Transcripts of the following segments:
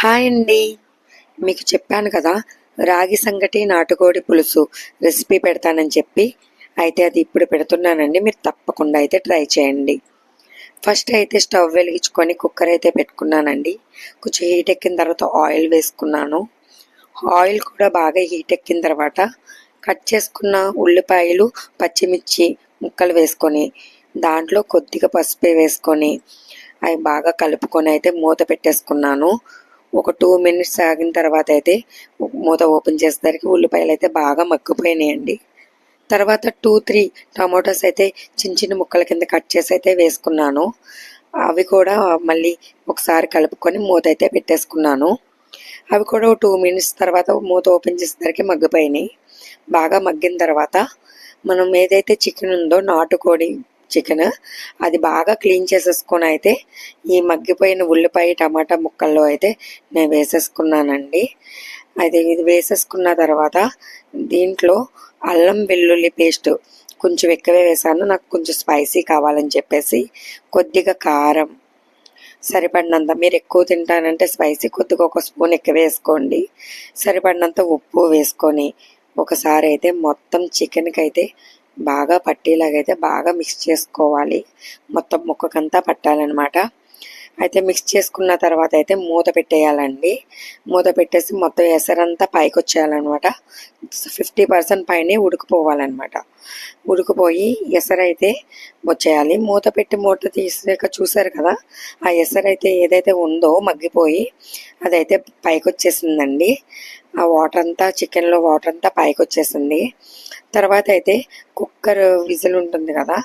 Hi అండి. మీకు చెప్పాను కదా రాగి సంగటి నాటుకోడి పులుసు రెసిపీ పెడతానని చెప్పి అయితే అది ఇప్పుడు పెడుతున్నానండి. మీరు తప్పకుండా అయితే ట్రై చేయండి. ఫస్ట్ అయితే స్టవ్ వెలిగించుకొని కుక్కర్ అయితే పెట్టుకున్నానండి. కొంచెం హీట్ ఎక్కిన తర్వాత ఆయిల్ వేసుకున్నాను. ఆయిల్ కూడా బాగా హీట్ ఎక్కిన తర్వాత కట్ చేసుకున్న ఉల్లిపాయలు పచ్చిమిర్చి ముక్కలు వేసుకొని దాంట్లో కొద్దిగా పసుపు వేసుకొని అవి బాగా కలుపుకొని అయితే మూత పెట్టేసుకున్నాను. ఒక టూ మినిట్స్ ఆగిన తర్వాత అయితే మూత ఓపెన్ చేసేసరికి ఉల్లిపాయలు అయితే బాగా మగ్గిపోయినాయండి. తర్వాత టూ త్రీ టమాటోస్ అయితే చిన్న చిన్న ముక్కల కింద కట్ చేసి అయితే వేసుకున్నాను. అవి కూడా మళ్ళీ ఒకసారి కలుపుకొని మూత అయితే పెట్టేసుకున్నాను. అవి కూడా టూ మినిట్స్ తర్వాత మూత ఓపెన్ చేసేసరికి మగ్గిపోయినాయి. బాగా మగ్గిన తర్వాత మనం ఏదైతే చికెన్ ఉందో నాటుకోడి చికెన్. అది బాగా క్లీన్ చేసేసుకొని అయితే ఈ మగ్గిపోయిన ఉల్లిపాయ టమాటా ముక్కల్లో అయితే నేను వేసేసుకున్నానండి. అది ఇది వేసేసుకున్న తర్వాత దీంట్లో అల్లం వెల్లుల్లి పేస్ట్ కొంచెం ఎక్కువే వేసాను నాకు కొంచెం స్పైసీ కావాలని చెప్పేసి కొద్దిగా కారం సరిపడినంత. మీరు ఎక్కువ తింటానంటే స్పైసీ కొద్దిగా ఒక స్పూన్ ఎక్కువ వేసుకోండి. సరిపడినంత ఉప్పు వేసుకొని ఒకసారి అయితే మొత్తం చికెన్కి అయితే బాగా పట్టేలాగైతే బాగా మిక్స్ చేసుకోవాలి. మొత్తం ముక్కకంతా పట్టాలన్నమాట. అయితే మిక్స్ చేసుకున్న తర్వాత అయితే మూత పెట్టేయాలండి. మూత పెట్టేసి మొత్తం ఎసరంతా పైకి వచ్చేయాలన్నమాట ఫిఫ్టీ పర్సెంట్ పైనే ఉడికిపోవాలన్నమాట. ఉడికిపోయి ఎసరైతే వచ్చేయాలి. మూత పెట్టి మూత తీసాక చూసారు కదా ఆ ఎసరైతే ఏదైతే ఉందో మగ్గిపోయి అదైతే పైకి వచ్చేసిందండి ఆ వాటర్ అంతా చికెన్లో వాటర్ అంతా పైకి వచ్చేసింది తర్వాత అయితే కుక్కర్ విజిల్ ఉంటుంది కదా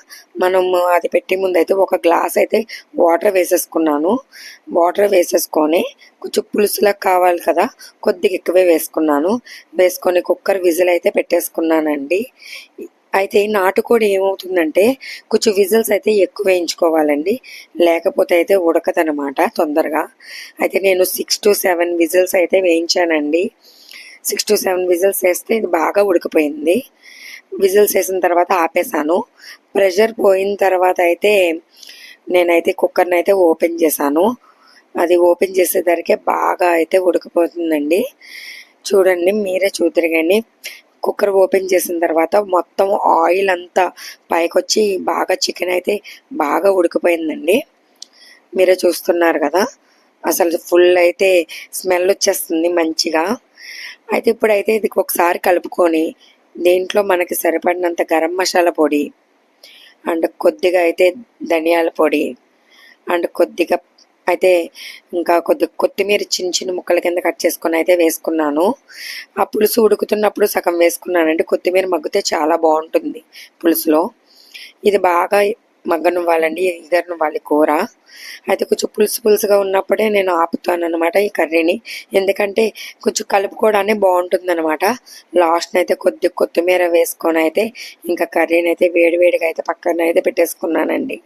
మనం అది పెట్టే ముందు అయితే ఒక గ్లాస్ అయితే వాటర్ వేసేసుకున్నాను. వాటర్ వేసేసుకొని కొంచెం పులుసులా కావాలి కదా కొద్దిగా ఎక్కువే వేసుకున్నాను. వేసుకొని కుక్కర్ విజిల్ అయితే పెట్టేసుకున్నానండి. అయితే నాటుకోడి ఏమవుతుందంటే కొంచెం విజిల్స్ అయితే ఎక్కువ వేయించుకోవాలండి. లేకపోతే అయితే ఉడకదనమాట తొందరగా. అయితే నేను సిక్స్ టు సెవెన్ విజిల్స్ అయితే వేయించానండి. సిక్స్ టు సెవెన్ విజిల్స్ వేస్తే ఇది బాగా ఉడికిపోయింది. విజిల్స్ వేసిన తర్వాత ఆపేసాను ప్రెషర్ పోయిన తర్వాత అయితే నేనైతే కుక్కర్ని అయితే ఓపెన్ చేశాను. అది ఓపెన్ చేసేసరికి బాగా అయితే ఉడికిపోతుందండి. చూడండి మీరే చూద్దరుగండి. కానీ కుక్కర్ ఓపెన్ చేసిన తర్వాత మొత్తం ఆయిల్ అంతా పైకొచ్చి బాగా చికెన్ అయితే బాగా ఉడికిపోయిందండి. మీరే చూస్తున్నారు కదా అసలు ఫుల్ అయితే స్మెల్ వచ్చేస్తుంది మంచిగా. అయితే ఇప్పుడైతే ఇది ఒకసారి కలుపుకొని దీంట్లో మనకి సరిపడినంత గరం మసాలా పొడి అండ్ కొద్దిగా అయితే ధనియాల పొడి అండ్ కొద్దిగా అయితే ఇంకా కొద్ది కొత్తిమీర చిన్న చిన్న ముక్కల కింద కట్ చేసుకొని అయితే వేసుకున్నాను. ఆ పులుసు ఉడుకుతున్నప్పుడు సగం వేసుకున్నానండి. కొత్తిమీర మగ్గితే చాలా బాగుంటుంది పులుసులో. ఇది బాగా మగ్గనివ్వాలండి వాళ్ళ కూర. అయితే కొంచెం పులుసు పులుసుగా ఉన్నప్పుడే నేను ఆపుతాను అనమాట ఈ కర్రీని. ఎందుకంటే కొంచెం కలుపుకోవడానికి బాగుంటుంది అనమాట లాస్ట్ని అయితే కొద్ది కొత్తిమీర వేసుకొని అయితే ఇంకా కర్రీని అయితే వేడివేడిగా అయితే పక్కన అయితే పెట్టేసుకున్నానండి.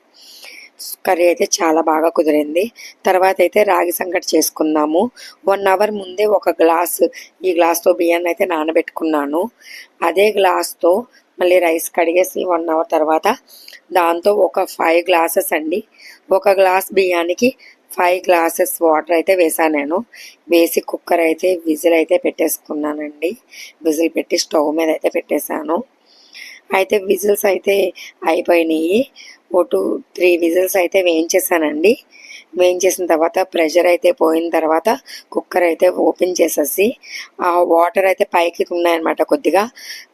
కర్రీ అయితే చాలా బాగా కుదిరింది. తర్వాత అయితే రాగి సంగటి చేసుకుందాము. వన్ అవర్ ముందే ఒక గ్లాస్ ఈ గ్లాస్తో బియ్యాన్ని అయితే నానబెట్టుకున్నాను. అదే గ్లాస్తో మళ్ళీ రైస్ కడిగేసి వన్ అవర్ తర్వాత దాంతో ఒక ఫైవ్ గ్లాసెస్ అండి. ఒక గ్లాస్ బియ్యానికి ఫైవ్ గ్లాసెస్ వాటర్ అయితే వేసాను నేను. వేసి కుక్కర్ అయితే విజిల్ అయితే పెట్టేసుకున్నానండి. విజిల్ పెట్టి స్టవ్ మీద అయితే పెట్టేశాను. అయితే విజిల్స్ అయితే అయిపోయినాయి. ఓ టూ త్రీ విజిల్స్ అయితే వేయించేసానండి. వేయించేసిన తర్వాత ప్రెషర్ అయితే పోయిన తర్వాత కుక్కర్ అయితే ఓపెన్ చేసేసి ఆ వాటర్ అయితే పైకి ఉన్నాయన్నమాట కొద్దిగా.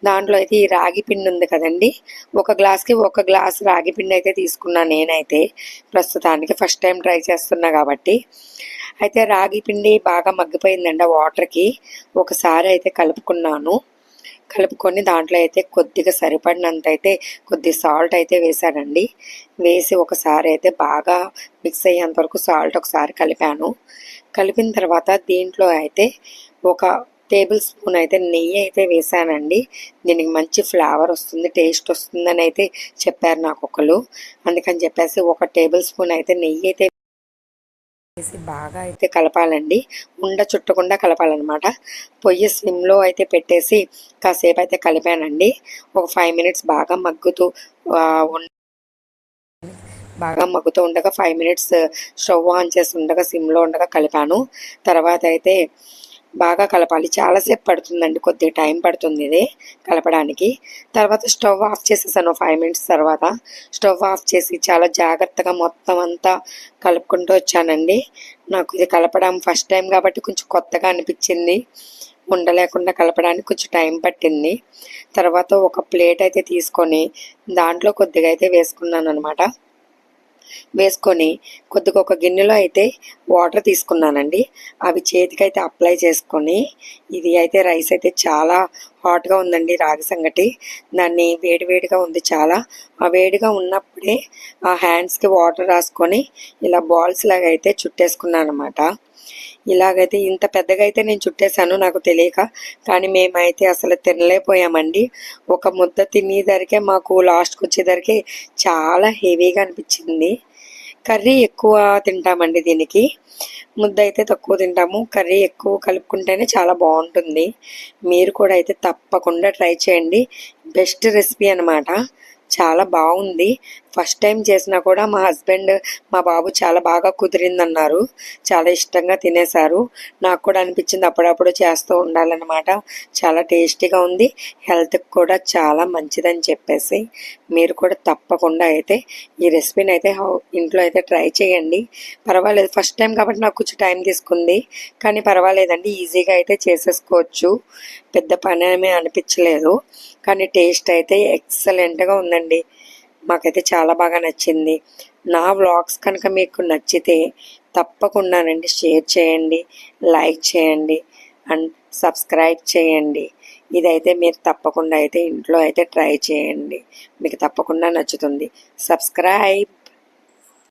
దాంట్లో అయితే ఈ రాగి పిండి ఉంది కదండి. ఒక గ్లాస్కి ఒక గ్లాస్ రాగి పిండి అయితే తీసుకున్నాను నేనైతే. ప్రస్తుతానికి ఫస్ట్ టైం ట్రై చేస్తున్నా కాబట్టి. అయితే రాగి పిండి బాగా మగ్గిపోయిందండి ఆ వాటర్కి. ఒకసారి అయితే కలుపుకున్నాను. కలుపుకొని దాంట్లో అయితే కొద్దిగా సరిపడినంత అయితే కొద్ది సాల్ట్ అయితే వేసానండి వేసి ఒకసారి అయితే బాగా మిక్స్ అయ్యేంత వరకు సాల్ట్ ఒకసారి కలిపాను. కలిపిన తర్వాత దీంట్లో అయితే ఒక టేబుల్ స్పూన్ అయితే నెయ్యి అయితే వేసానండి దీనికి మంచి ఫ్లేవర్ వస్తుంది టేస్ట్ వస్తుందని అయితే చెప్పారు నాకు ఒకరు అందుకని చెప్పేసి ఒక టేబుల్ స్పూన్ అయితే నెయ్యి అయితే వేసి బాగా అయితే కలపాలండి. ఉండ చుట్టకుండా కలపాలన్నమాట. పొయ్యి స్విమ్లో అయితే పెట్టేసి కాసేపు అయితే కలిపానండి. ఒక ఫైవ్ మినిట్స్ బాగా మగ్గుతూ బాగా మగ్గుతూ ఉండగా ఫైవ్ మినిట్స్ స్టవ్ ఆన్ చేసి ఉండగా సిమ్లో ఉండగా కలిపాను. తర్వాత అయితే బాగా కలపాలి. చాలాసేపు పడుతుందండి కొద్దిగా టైం పడుతుంది ఇది కలపడానికి. తర్వాత స్టవ్ ఆఫ్ చేసేసాను ఫైవ్ మినిట్స్ తర్వాత. స్టవ్ ఆఫ్ చేసి చాలా జాగ్రత్తగా మొత్తం అంతా కలుపుకుంటూ వచ్చానండి. నాకు ఇది కలపడం ఫస్ట్ టైం కాబట్టి కొంచెం కొత్తగా అనిపించింది. ఉండలేకుండా కలపడానికి కొంచెం టైం పట్టింది. తర్వాత ఒక ప్లేట్ అయితే తీసుకొని దాంట్లో కొద్దిగా అయితే వేసుకున్నాను అనమాట వేసుకొని కొద్దిగా ఒక గిన్నెలో అయితే వాటర్ తీసుకున్నానండి. అవి చేతికైతే అప్లై చేసుకొని ఇది అయితే రైస్ అయితే చాలా హాట్గా ఉందండి రాగి సంగటి. దాన్ని వేడివేడిగా ఉంది చాలా. ఆ వేడిగా ఉన్నప్పుడే ఆ హ్యాండ్స్కి వాటర్ రాసుకొని ఇలా బాల్స్ లాగా అయితే చుట్టేసుకున్నాను అనమాట ఇలాగైతే ఇంత పెద్దగా అయితే నేను చుట్టేశాను నాకు తెలియక. కానీ మేమైతే అసలు తినలేకపోయామండి. ఒక ముద్ద తినేదరికే మాకు లాస్ట్కి వచ్చేదరికి చాలా హెవీగా అనిపించింది. కర్రీ ఎక్కువ తింటామండి దీనికి. ముద్ద అయితే తక్కువ తింటాము. కర్రీ ఎక్కువ కలుపుకుంటేనే చాలా బాగుంటుంది. మీరు కూడా అయితే తప్పకుండా ట్రై చేయండి. బెస్ట్ రెసిపీ అనమాట చాలా బాగుంది. ఫస్ట్ టైం చేసినా కూడా మా హస్బెండ్ మా బాబు చాలా బాగా కుదిరిందన్నారు. చాలా ఇష్టంగా తినేశారు. నాకు కూడా అనిపించింది అప్పుడప్పుడు చేస్తూ ఉండాలన్నమాట. చాలా టేస్టీగా ఉంది. హెల్త్కి కూడా చాలా మంచిదని చెప్పేసి మీరు కూడా తప్పకుండా అయితే ఈ రెసిపీని అయితే ఇంట్లో అయితే ట్రై చేయండి. పర్వాలేదు ఫస్ట్ టైం కాబట్టి నాకు కొంచెం టైం తీసుకుంది. కానీ పర్వాలేదండి ఈజీగా అయితే చేసేసుకోవచ్చు. పెద్ద పని ఏమీ అనిపించలేదు. కానీ టేస్ట్ అయితే ఎక్సలెంట్గా ఉందండి. మాకైతే చాలా బాగా నచ్చింది. నా వ్లాగ్స్ కనుక మీకు నచ్చితే తప్పకుండానండి షేర్ చేయండి లైక్ చేయండి అండ్ సబ్స్క్రైబ్ చేయండి. ఇదైతే మీరు తప్పకుండా అయితే ఇంట్లో అయితే ట్రై చేయండి. మీకు తప్పకుండా నచ్చుతుంది. సబ్స్క్రైబ్.